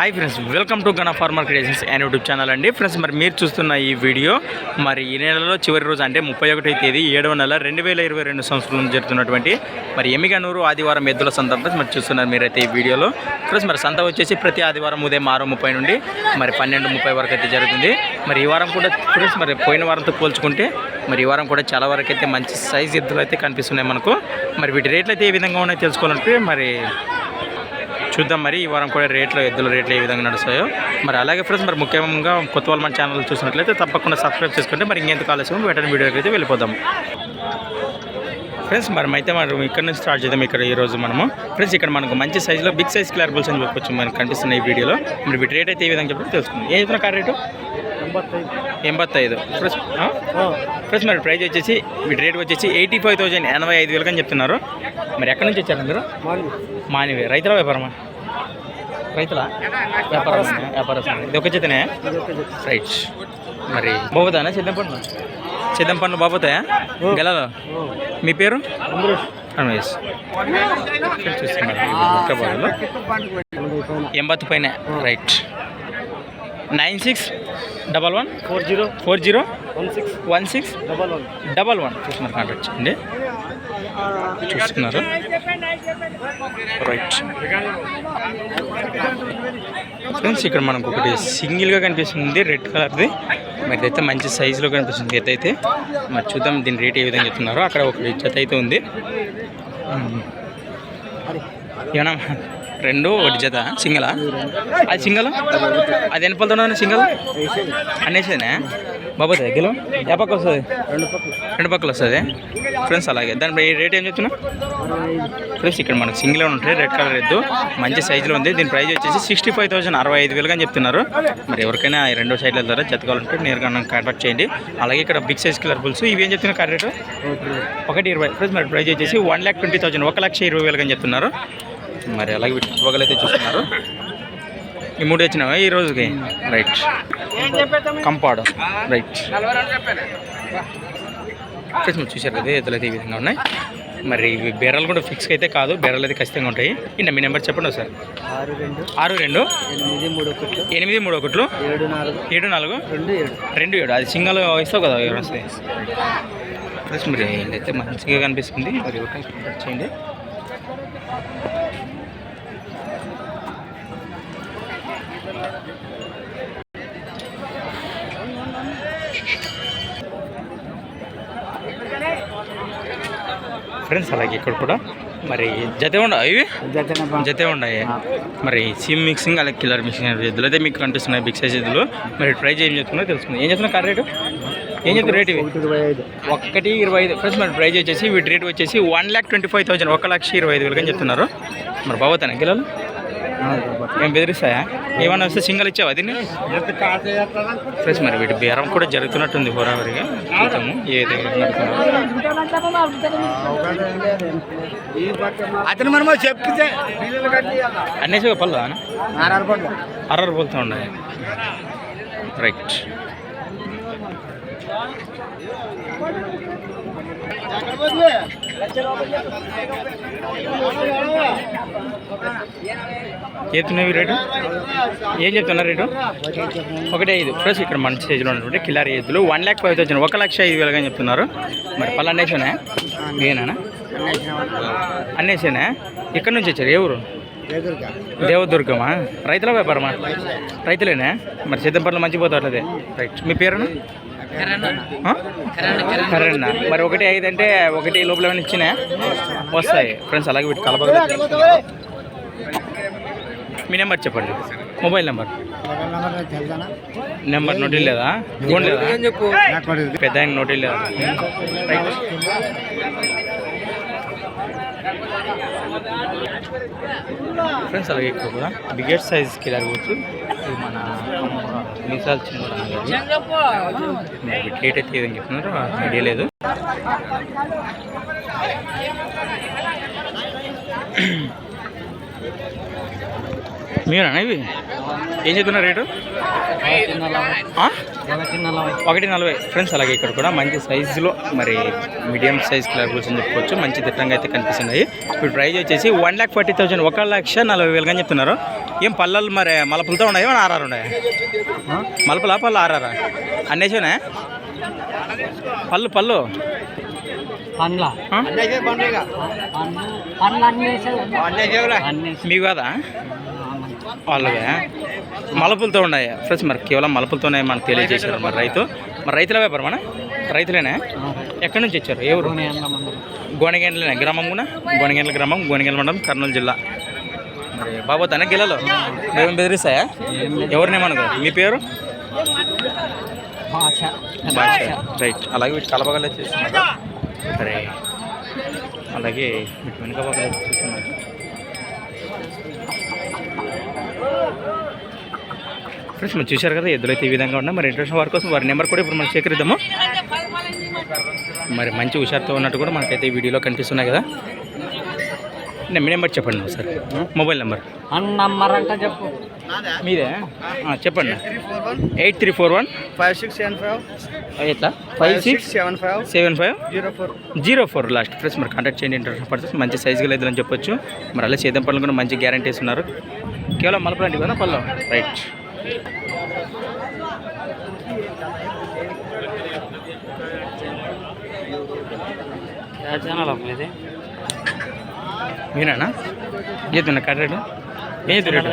Hi friends welcome to Gana farmer creations and YouTube channel అండి. Friends మరి మీరు చూస్తున్న ఈ వీడియో మరి ఈ నెలలో చివరి రోజు అంటే ముప్పై ఒకటి తేదీ ఏడవ నెల రెండు వేల ఇరవై రెండు సంవత్సరం జరుగుతున్నటువంటి మరి ఎమిగనూరు ఆదివారం ఎద్దుల సంత మరి చూస్తున్నారు మీరైతే ఈ వీడియోలో. ఫ్రెండ్స్ మరి సంత వచ్చేసి ప్రతి ఆదివారం ఉదయం ఆరు ముప్పై నుండి మరి పన్నెండు ముప్పై వరకు అయితే జరుగుతుంది. మరి ఈ వారం కూడా ఫ్రెండ్స్ మరి పోయిన వారంతో పోల్చుకుంటే మరి ఈ వారం కూడా చాలా వరకు అయితే మంచి సైజ్ ఎద్దులు అయితే కనిపిస్తున్నాయి మనకు. మరి వీటి రేట్లు అయితే ఏ విధంగా ఉన్నాయో తెలుసుకోవాలంటే మరి చూద్దాం మరి. ఈ వారం కూడా రేట్లు ఎద్దుల రేట్లు ఏ విధంగా నడుస్తాయో. మరి అలాగే ఫ్రెండ్స్ మరి ముఖ్యంగా కొత్త వాళ్ళు మన ఛానల్ చూసినట్లయితే తప్పకుండా సబ్స్క్రైబ్ చేసుకుంటే మరి ఇంకెందుకు ఆలస్యం వెంటనే వీడియోకి అయితే వెళ్ళిపోదాం. ఫ్రెండ్స్ మరి అయితే మనం ఇక్కడ నుంచి స్టార్ట్ చేద్దాం ఇక్కడ ఈ రోజు మనము. ఫ్రెండ్స్ ఇక్కడ మనకు మంచి సైజులో బిగ్ సైజ్ క్లారబుల్స్ అని చెప్పొచ్చు మనకు కనిపిస్తున్న ఈ వీడియోలో. మరి వీటి రేట్ అయితే ఏ విధంగా చెప్పి తెలుసుకుందాం ఏ చెప్తున్నా కార్ రేటు? ఎంబత్తైదు ఫ్రెండ్స్? ఫ్రెండ్స్ మరి ప్రైస్ వచ్చేసి వీటి రేట్ వచ్చేసి ఎయిటీ ఫైవ్ థౌజండ్ ఎనభై ఐదు వేలకు అని చెప్తున్నారు. మరి ఎక్కడి నుంచి వచ్చారు మీరు? మానివే. రైతుల వ్యాపారమా? రైతుల? వ్యాపారం వ్యాపారం ఇది ఒక చేతనే? రైట్. మరి బాబుతానా? సిద్ధం పండ్లు సిద్ధం పండ్లు బాబుతాయా? గెలలో? మీ పేరు? రమేష్ ఎంబత్తు పైన. Right. Nine six double one? Four zero. Four zero? One six. One six? Double one. Double one. చూస్తున్నారు కాంటాక్ట్ చేయండి. చూస్తున్నారు. రైట్ ఫ్రెండ్స్ ఇక్కడ మనకు ఒకటి సింగిల్గా కనిపిస్తుంది. రెడ్ కలర్ది మరి అయితే మంచి సైజులో కనిపిస్తుంది జత అయితే మరి చూద్దాం దీని రేట్ ఏ విధంగా చెప్తున్నారో. అక్కడ ఒక జత అయితే ఉంది. ఏమన్నా రెండు ఒకటి జత. సింగలా? అది సింగల్? అది ఎన్ని పలుతున్నా సింగల్? అనేసేనా బాబా దగ్గర ఏ పక్క వస్తుంది? రెండు పక్కలు రెండు పక్కలు వస్తుంది. ఫ్రెండ్స్ అలాగే. దాని రేట్ ఏం చెప్తున్నా? ఫ్రెండ్స్ ఇక్కడ మనకు సింగిల్ ఉంటాయి రెడ్ కలర్ ఎద్దు మంచి సైజులో ఉంది. దీని ప్రైస్ వచ్చేసి సిక్స్టీ ఫైవ్ థౌసండ్ అరవై ఐదు వేలుగా అని చెప్తున్నారు. మరి ఎవరికైనా రెండు రెండో సైడ్ల ద్వారా చెత్తకాలంటే నేరుగా కాంటాక్ట్ చేయండి. అలాగే ఇక్కడ బిగ్ సైజ్ కలర్ బుల్స్ ఇవి ఏం చెప్తున్నారు కరెక్ట్ రేటు? ఒకటి ఇరవై. ఫ్రెండ్స్ మరి ప్రైస్ వచ్చేసి వన్ ల్యాక్ ట్వంటీ థౌసండ్ ఒక లక్ష ఇరవై వేలుగా అని చెప్తున్నారు. మరి అలాగే వీటి చుట్టుపక్కల అయితే చూస్తున్నారు. ఈ మూడు వచ్చినావా ఈ రోజుకి? రైట్ కంపాడు. రైట్ మీరు చూశారు కదా ఎద్దులు అయితే ఈ విధంగా ఉన్నాయి? మరి ఇవి బేరాలు కూడా ఫిక్స్గా అయితే కాదు బేరాలు అయితే ఖచ్చితంగా ఉంటాయి. ఇంట మీ నెంబర్ చెప్పండి సార్ ఆరు రెండు. ఆరు రెండు. ఎనిమిది మూడు ఒకటి ఎనిమిది మూడు ఒకట్లు. ఏడు నాలుగు. ఏడు నాలుగు. రెండు ఏడు. రెండు ఏడు. అది సింగల్ ఇస్తావు కదా ఎవరు వస్తాయి? ఫ్రెండ్స్ మరి అయితే మంచిగా కనిపిస్తుంది మరి చేయండి. ఫ్రెండ్స్ అలాగే ఇక్కడ కూడా. మరి జతే ఉండవు ఇవి? జతే ఉన్నాయి మరి సిమ్ మిక్సింగ్ అలాగే కిల్లర్ మిక్సింగ్ ఎద్దులు అయితే మీకు కనిపిస్తున్నాయి బిగ్ సైజ్ ఎద్దులు మరి ప్రైజ్ ఏం చెప్తున్నా తెలుసుకుందాం ఏం చెప్తున్నా కార్ రేటు ఏం చెప్తున్నా రేట్ ఇవి? ఒకటి ఇరవై ఐదు. ఫ్రెండ్స్ మరి ప్రైజ్ వచ్చేసి వీటి రేట్ వచ్చేసి one lakh twenty five thousand ఒక లక్ష ఇరవై ఐదు వేలకి అని చెప్తున్నారు. మరి బాబోతాను గిల్లలు ఏం బెదిరిస్తాయా? ఏమన్నా వస్తే సింగల్ ఇచ్చావా దీన్ని? ఫ్రెండ్స్ మరి వీటి బేరం కూడా జరుగుతున్నట్టుంది హోరావరిగా. చూద్దాము ఏ విధంగా నడుతుందో. అతను మనమో చెప్తే అన్నేసి పళ్ళు అర్రర్ పోతూ ఉన్నాయి? రైట్. చెప్తున్నావి రేటు? ఏం చెప్తున్నారు రేటు? ఒకటి ఐదు. ప్లస్ ఇక్కడ మన స్టేజ్లో ఉన్నటువంటి కిలారి ఎద్దులు. One lakh five thousand. ఒక లక్ష ఐదు వేలుగా చెప్తున్నారు. మరి పళ్ళు అన్నేసానా? నేనా అన్నేసానా? ఎక్కడి నుంచి వచ్చారు? ఏ ఊరు? దేవదుర్గమా? రైతుల వ్యాపారమా? రైతులేనా? మరి సిద్ధంపట్ల మంచిపోతారు పోతాట్లదే రైట్. మీ పేరును? ఆ? కరణ్ మరి ఒకటి ఐదు అంటే ఒకటి లోపల ఏమైనా ఇచ్చినా? వస్తాయి. ఫ్రెండ్స్ అలాగే వీటి కలప మీ నెంబర్ చెప్పండి. Mobile number. నెంబర్ నోటీ లేదా ఫోన్ లేదా? పెద్ద నోటీ లేదా ఫ్రెండ్స్ అలాగే ఇక్కడ కూడా బిగ్గెస్ట్ సైజ్ కిలర్ కూర్చు ఇది మన మీసాలు చిన్న అయితే ఏదని చెప్తున్నారు ఐడియా లేదు. మీరేనా ఇవి? ఏం చెప్తున్నారు రేటు? ఒకటి నలభై. ఫ్రెండ్స్ అలాగే ఇక్కడ కూడా మంచి సైజులో మరి మీడియం సైజ్ క్లాబుల్స్ అని చెప్పుకోవచ్చు మంచి దిట్టంగా అయితే కనిపిస్తున్నాయి. ఇప్పుడు ప్రైస్ వచ్చేసి వన్ ల్యాక్ ఫార్టీ థౌసండ్ ఒక లక్ష నలభై వేలుగా చెప్తున్నారు. ఏం పల్లలు మరి మలపులతో ఉన్నాయా? ఆర్ఆర్ ఉన్నాయా? మలపలా? పళ్ళు ఆర్ఆరా? అన్నేసేనా? పళ్ళు పళ్ళు? పండ్ల. మీవి కాదా? వాళ్ళవే. మలుపులతో ఉన్నాయి. ఫ్రెండ్స్ మరి కేవలం మలుపులతోనే మనకు తెలియజేశారు మరి రైతు. మరి రైతుల వ్యాపారం మన రైతులేనా? ఎక్కడి నుంచి వచ్చారు? ఏ ఊరు? గోనగెండ్లనే గ్రామం కూడా? గోనగెండ్ల గ్రామం గోనగెండ్ల మండలం కర్నూలు జిల్లా. మరి బాబు తన గిల్లలో? మేము బెదిరిస్తాయా? ఎవరినేమనుకో మీ పేరు? భాష. రైట్. అలాగే వీటి కలపగలే చేస్తున్నారు. సరే. అలాగే వీటి వెనుక పగలే చేస్తున్నారు ఫ్రెండ్స్ మీరు చూశారు కదా ఎద్దులైతే ఈ విధంగా ఉన్నా. మరి ఇంట్రెస్ట్ వారి కోసం వారి నెంబర్ కూడా ఇప్పుడు మనం సేకరిద్దాము. మరి మంచి హుషారుతో ఉన్నట్టు కూడా మనకైతే ఈ వీడియోలో కనిపిస్తున్నాయి కదా. మీ నెంబర్ చెప్పండి సార్ మొబైల్ నెంబర్. అన్న నంబర్ అంటే చెప్పు. మీదే ఆ, చెప్పండి. Eight three four one. Five six seven five. ఎట్లా? Five six seven five. Seven five? Zero four. Zero four last friends మరి కాంటాక్ట్ చేయండి ఇంటర్ పర్సెస్ మంచి సైజుగా లేదని చెప్పొచ్చు. మరి అలా చేద్దాం పనులు కూడా మంచి గ్యారంటీస్ ఉన్నారు కేవలం మలపలాంటి కదా పళ్ళు. రైట్ ఛానల్ ఇది? మీరేనా? చేతున్నా కరెక్ట్ ఏం చెప్తున్నారు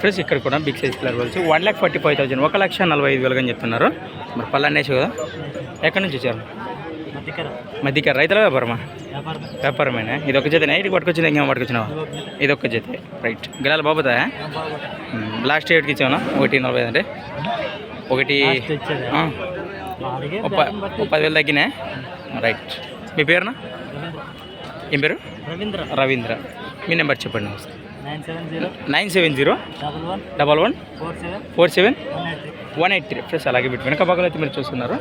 ఫ్రెండ్స్ ఇక్కడ కూడా బిగ్ సైజ్ కలర్ వాళ్ళు one lakh forty five thousand ఒక లక్ష నలభై ఐదు వేలుగా చెప్తున్నారు. మరి పళ్ళు అనేసి కదా? ఎక్కడి నుంచి వచ్చారు? మధ్యకార. రైతుల వ్యాపారమా? వ్యాపారమేనా? ఇది ఒక జతనే? ఇది పట్టుకొచ్చింది ఇంకేమో పట్టుకొచ్చినావా? ఇది ఒక్క జతే. రైట్ గెలాలి బాబుతా లాస్ట్ ఎయిట్కి ఇచ్చావునా? ఒకటి నలభై అంటే? ఒకటి పదివేలు తగ్గినా రైట్ మీ పేరునా? ఏం పేరు? రవీంద్ర. రవీంద్ర. మీ నెంబర్ చెప్పండి zero nine seven zero double one four seven one eight three. Plus అలాగే పెట్టి వెనక భాగంలో అయితే మీరు చూస్తున్నారు.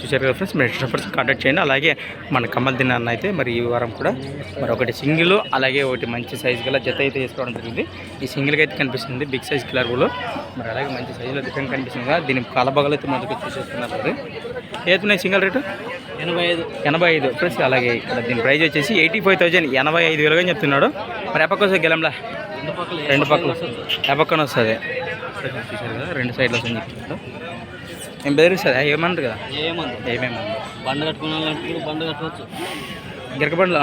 చూసారు కదా ఫ్రెండ్స్? మీరు ఇష్టపడితే కాంటాక్ట్ చేయండి. అలాగే మన కమ్మల్ దిన్న అన్న అయితే మరి ఈ వారం కూడా మరి ఒకటి సింగిల్ అలాగే ఒకటి మంచి సైజ్ గల జత అయితే తీసుకోవడం జరిగింది. ఈ సింగిల్గా అయితే కనిపిస్తుంది బిగ్ సైజ్ కిలర్లో మరి అలాగే మంచి సైజులో డిఫరెంట్ కనిపిస్తుంది కదా. దీని కాలభాగాలు అయితే మనకు చూసేస్తున్నారు ఏతున్నాయి సింగిల్ రేటు? ఎనభై ఐదు. ఎనభై ఐదు. ప్లస్ అలాగే ఇక్కడ దీని ప్రైస్ వచ్చేసి ఎయిటీ ఫైవ్ థౌజండ్ ఎనభై ఐదు వేలుగా చెప్తున్నాడు. మరి ఎప్పక వస్తుంది గెలంలా? రెండు పక్కల. ఎప్పక్కన వస్తుంది. రెండు సైడ్లు వస్తుంది ఏం బెదిరిస్తుంది ఏమన్నారు కదా? ఏమంది? ఏమేమన్నా బండ కట్టుకున్న బండ కట్టవచ్చు. గిరకబండ్లో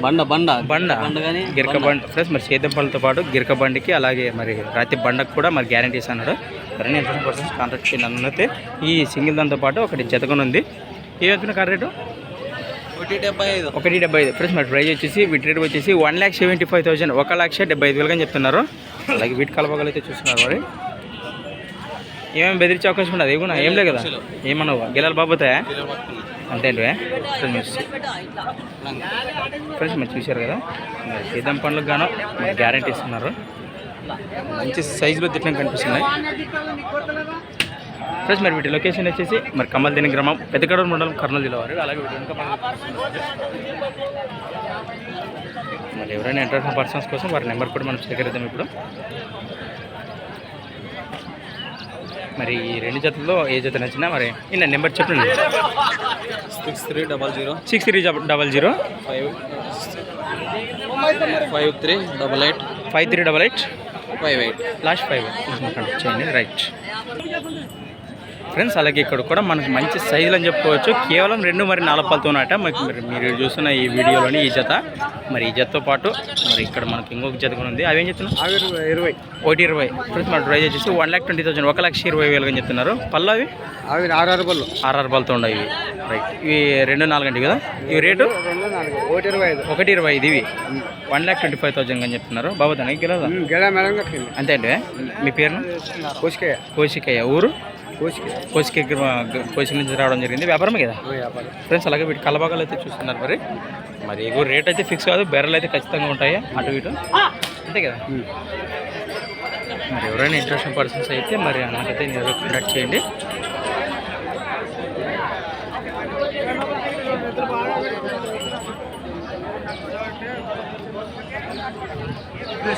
బండ బండ. బండ. గిరక బండ్ ప్లస్ మరి సేద్యం పళ్ళతో పాటు గిరక బండికి అలాగే మరి రాతి బండకు కూడా మరి గ్యారంటీస్ అన్నాడు నేను ఎంత పర్సెంట్ కాంటాక్ట్ చేయండి అన్నైతే ఈ సింగిల్ దాంతో పాటు ఒకటి జతకొని ఉంది ఏ వెళ్తున్న కార్ రేటు? ఒకటి డెబ్బై ఐదు. ఒకటి డెబ్బై ఐదు. ఫ్రెండ్స్ మరి ప్రైస్ వచ్చేసి వీటి రేట్ వచ్చేసి one lakh seventy five thousand ఒక లక్ష డెబ్బై ఐదు వేలుగా చెప్తున్నారు. అలాగే వీటి కలపగలు అయితే చూస్తున్నారు మరి. ఏమేమి బెదిరించే అవకాశం ఉండదు. ఏమన్నా? ఏం లేదు కదా? ఏమన్నావు? గెలాలి బాబోతాయా. అంతే ఫ్రెండ్స్ మీరు చూశారు కదా? సీతం పండ్లకు గాను మీరు గ్యారంటీ ఇస్తున్నారు. మంచి సైజులో తిట్టడం కనిపిస్తున్నాయి. ఫ్రెండ్స్ మరి వీటి లొకేషన్ వచ్చేసి మరి కమల్దిని గ్రామం పెద్దకడూరు మండలం కర్నూలు జిల్లా వారు. అలాగే మరి ఎవరైనా ఇంటర్నల్ పర్సన్స్ కోసం వారి నెంబర్ కూడా మనం స్వీకరిద్దాం ఇప్పుడు. మరి ఈ రెండు జతల్లో ఏ జత నచ్చినా మరి ఈ నెంబర్ చెప్పండి. Six three double zero. Six three double zero. Five. Five three double eight. Five three double eight. Five eight. Last five. చేయండి. రైట్. ఫ్రెండ్స్ అలాగే ఇక్కడ కూడా మనకు మంచి సైజులు అని చెప్పుకోవచ్చు. కేవలం రెండు మరి నాలుగు పళ్ళతో ఉన్నట మీకు మీరు మీరు చూస్తున్న ఈ వీడియోలోని ఈ జత. మరి ఈ జతతో పాటు మరి ఇక్కడ మనకి ఇంకొక జత కూడా ఉంది. అవేం చెప్తున్నారు? ఇరవై ఒకటి ఇరవై. ఫ్రెండ్స్ మన ప్రైజ్ వచ్చేసి వన్ ల్యాక్ ట్వంటీ థౌసండ్ ఒక లక్ష ఇరవై వేలుగా అని చెప్తున్నారు. పళ్ళు అవి? ఆవిరి ఆరు ఆరు బళ్ళు ఆర్ఆర్ బల్తో ఉండవు. ఇవి రైట్ ఇవి రెండు నాలుగు గంటలు కదా? ఇవి రేటు? ఒకటి ఇరవై ఐదు. ఒకటి ఇరవై ఐదు ఇవి. One lakh twenty five thousand అని చెప్తున్నారు. బాబు దానికి గెలదా అంతే అంటే మీ పేరును? కోసికాయ కోసికయ్య. ఊరు? కోసికి. కోసి నుంచి రావడం జరిగింది. వ్యాపారమే కదా? ఫ్రెండ్స్ అలాగే వీటి కలబాగాలు అయితే చూస్తున్నారు మరి. మరి ఎగువ రేట్ అయితే ఫిక్స్ కాదు బెర్రలు అయితే ఖచ్చితంగా ఉంటాయి? అటు ఇటు? అంతే కదా? మరి ఎవరైనా ఇంట్రెస్ట్ పర్సన్స్ అయితే మరి నాకైతే నేను కండక్ట్ చేయండి.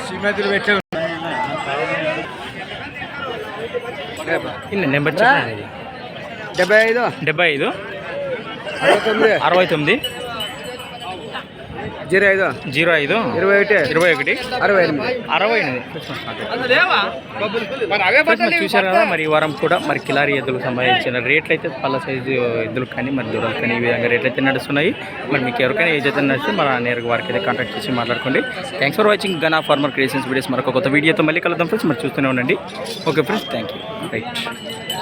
సిమెంట్ పెట్టారు ఇన్ని నెంబర్ చెప్పండి. డెబ్బై ఐదు. డెబ్బై ఐదు. అరవై తొమ్మిది. అరవై తొమ్మిది. జీరో ఐదు? జీరో ఐదు. ఇరవై ఒకటి? ఇరవై ఒకటి. అరవై ఎనిమిది. అరవై ఎనిమిది. చూశారు? కదా మరి ఈ వారం కూడా మరి కిలారీ ఎద్దులకు సంబంధించిన రేట్లు అయితే పళ్ళ సైజు ఎద్దులకు కానీ మరి దూరాలు కానీ ఈ విధంగా రేట్లు అయితే నడుస్తున్నాయి. మరి మీకు ఎవరికైనా ఏ జత నడిస్తే మన నేరుగా వారికి అయితే కాంటాక్ట్ చేసి మాట్లాడుకోండి. Thanks for watching Gana farmer creations videos మరొక కొత్త వీడియోతో మళ్ళీ కలుద్దాం ఫ్రెండ్స్ మరి చూస్తూనే ఉండండి. Okay friends thank you right